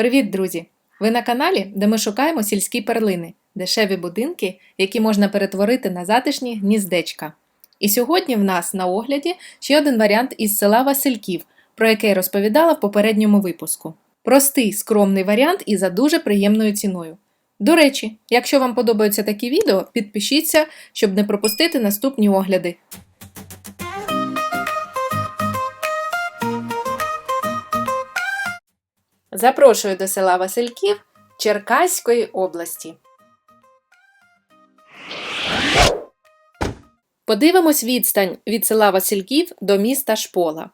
Привіт, друзі! Ви на каналі, де ми шукаємо сільські перлини, дешеві будинки, які можна перетворити на затишні гніздечка. І сьогодні в нас на огляді ще один варіант із села Васильків, про який я розповідала в попередньому випуску. Простий, скромний варіант і за дуже приємною ціною. До речі, якщо вам подобаються такі відео, підпишіться, щоб не пропустити наступні огляди. Запрошую до села Васильків Черкаської області. Подивимось відстань від села Васильків до міста Шпола.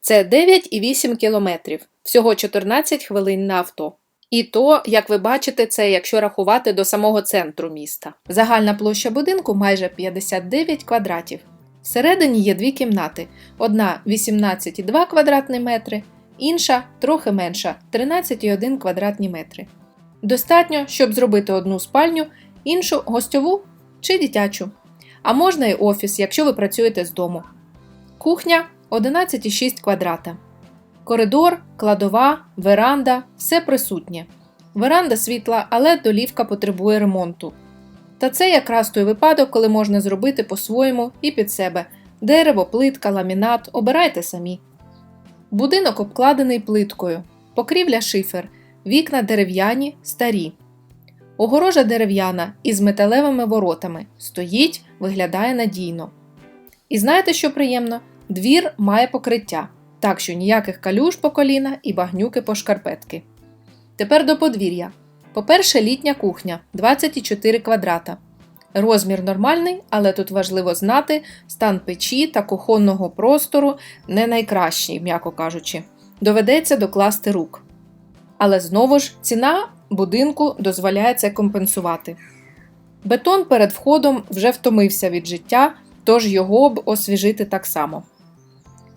Це 9,8 кілометрів, всього 14 хвилин на авто. І то, як ви бачите, це якщо рахувати до самого центру міста. Загальна площа будинку майже 59 квадратів. Всередині є дві кімнати: одна 18,2 квадратні метри, інша трохи менша 13,1 квадратні метри. Достатньо, щоб зробити одну спальню, іншу гостьову чи дитячу. А можна і офіс, якщо ви працюєте з дому. Кухня 11,6 квадрата. Коридор, кладова, веранда все присутнє. Веранда світла, але долівка потребує ремонту. Та це якраз той випадок, коли можна зробити по-своєму і під себе дерево, плитка, ламінат, обирайте самі. Будинок обкладений плиткою, покрівля шифер, вікна дерев'яні, старі. Огорожа дерев'яна із металевими воротами. Стоїть, виглядає надійно. І знаєте, що приємно? Двір має покриття, так що ніяких калюж по коліна і багнюки по шкарпетки. Тепер до подвір'я. По-перше, літня кухня 24 квадрата. Розмір нормальний, але тут важливо знати, стан печі та кухонного простору не найкращий, м'яко кажучи. Доведеться докласти рук. Але знову ж ціна будинку дозволяє це компенсувати. Бетон перед входом вже втомився від життя, тож його б освіжити так само.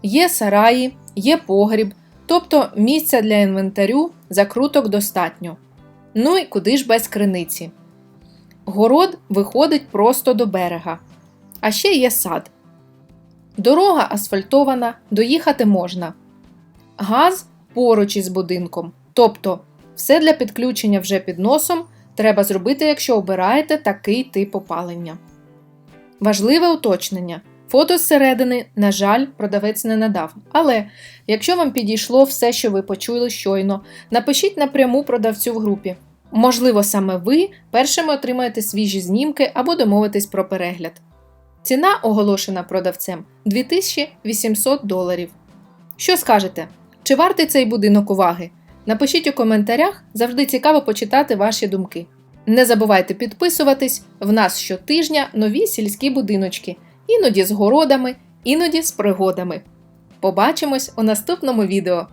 Є сараї, є погріб, тобто місця для інвентарю, закруток достатньо. Ну і куди ж без криниці. Город виходить просто до берега. А ще є сад. Дорога асфальтована, доїхати можна. Газ поруч із будинком. Тобто, все для підключення вже під носом треба зробити, якщо обираєте такий тип опалення. Важливе уточнення. Фото зсередини, на жаль, продавець не надав. Але якщо вам підійшло все, що ви почули щойно, напишіть напряму продавцю в групі. Можливо, саме ви першими отримаєте свіжі знімки або домовитесь про перегляд. Ціна оголошена продавцем 2800 доларів. Що скажете? Чи вартий цей будинок уваги? Напишіть у коментарях, завжди цікаво почитати ваші думки. Не забувайте підписуватись, в нас щотижня нові сільські будиночки, іноді з городами, іноді з пригодами. Побачимось у наступному відео!